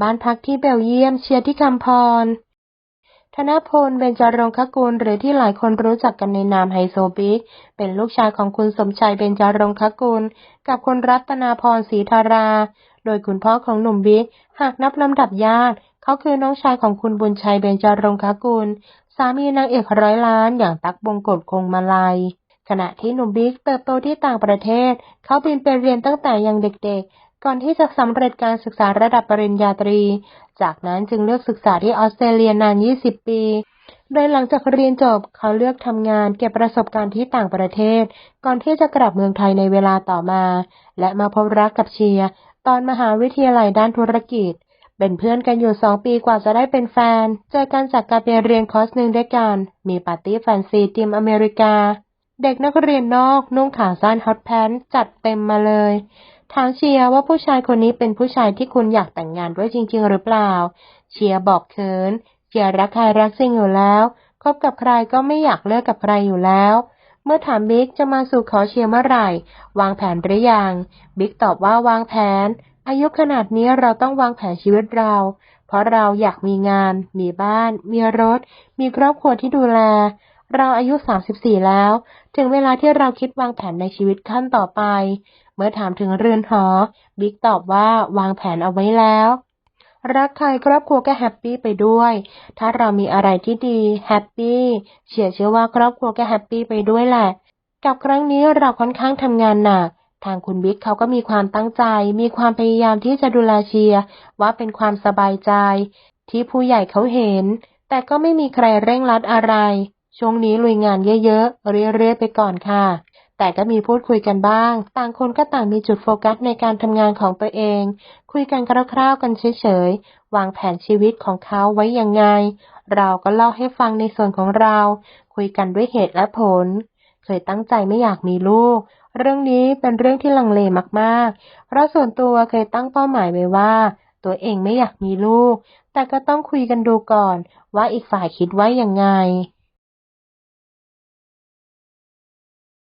บ้านพักที่เบลเยียมเชียร์ที่คำพร ธนพล เบญจรงคกุล หรือที่หลายคนรู้จักกันในนามไฮโซบิ๊ก เป็นลูกชายของคุณสมชายเบญจรงคกุล กับคุณรัตนาพรศรีธารา โดยคุณพ่อของหนุ่มบิ๊ก หากนับลำดับญาติ เขาคือน้องชายของคุณบุญชัยเบญจรงคกุล สามีนางเอกร้อยล้านอย่างตั๊กบงกฎคงมาลัยขณะที่หนุ่มบิ๊กเติบโตที่ต่างประเทศ เขาบินไปเรียนตั้งแต่ยังเด็กๆ ก่อนที่จะสำเร็จการศึกษาระดับปริญญาตรี จากนั้นจึงเลือกศึกษาที่ออสเตรเลียนาน 20 ปี โดยหลังจากเรียนจบเขาเลือกทำงานเก็บประสบการณ์ที่ต่างประเทศ ก่อนที่จะกลับเมืองไทยในเวลาต่อมา และมาพบรักกับเชียร์ตอนมหาวิทยาลัยด้านธุรกิจ เป็นเพื่อนกันอยู่สองปีกว่าจะได้เป็นแฟน เจอกันจากการไปเรียนคอร์สหนึ่งด้วยกัน มีปาร์ตี้แฟนซีทีมอเมริกา เด็กนักเรียนนอกนุ่งขาสั้นฮอตแพนจัดเต็มมาเลย ถามเชียร์ว่าผู้ชายคนนี้เป็นผู้ชายที่คุณอยากแต่งงานด้วยจริง ๆ หรือเปล่า เชียร์บอกเขินเชียร์รักใครรักจริงอยู่แล้วคบกับใครก็ไม่อยากเลิกกับใครอยู่แล้ว เมื่อถามบิ๊กจะมาสู่ขอเชียร์เมื่อไหร่ วางแผนหรือยัง บิ๊กตอบว่าวางแผน อายุขนาดนี้เราต้องวางแผนชีวิตเรา เพราะเราอยากมีงาน มีบ้าน มีรถ มีครอบครัวที่ดูแล เราอายุ 34 แล้ว ถึงเวลาที่เราคิดวางแผนในชีวิตขั้นต่อไป เมื่อถามถึงเรือนหอ บิ๊กตอบว่าวางแผนเอาไว้แล้ว รักใครครอบครัวก็แฮปปี้ไปด้วย ถ้าเรามีอะไรที่ดีแฮปปี้เชื่อเชื่อว่าครอบครัวก็แฮปปี้ไปด้วยแหละ กับครั้งนี้เราค่อนข้างทำงานหนักทางคุณบิ๊กเขาก็มีความตั้งใจ มีความพยายามที่จะดูแลเชียร์ว่าเป็นความสบายใจ ที่ผู้ใหญ่เขาเห็น แต่ก็ไม่มีใครเร่งรัดอะไร ช่วงนี้ลุยงานเยอะๆ เรื่อยๆ ไปก่อนค่ะ แต่ก็มีพูดคุยกันบ้าง ต่างคนก็ต่างมีจุดโฟกัสในการทำงานของตัวเอง คุยกันคร่าวๆ กันเฉยๆ วางแผนชีวิตของเขาไว้ยังไง เราก็เล่าให้ฟังในส่วนของเรา คุยกันด้วยเหตุและผล เคยตั้งใจไม่อยากมีลูก เรื่องนี้เป็นเรื่องที่ลังเลมากๆ เพราะส่วนตัวเคยตั้งเป้าหมายไว้ว่า ตัวเองไม่อยากมีลูก แต่ก็ต้องคุยกันดูก่อน ว่าอีกฝ่ายคิดว่ายังไง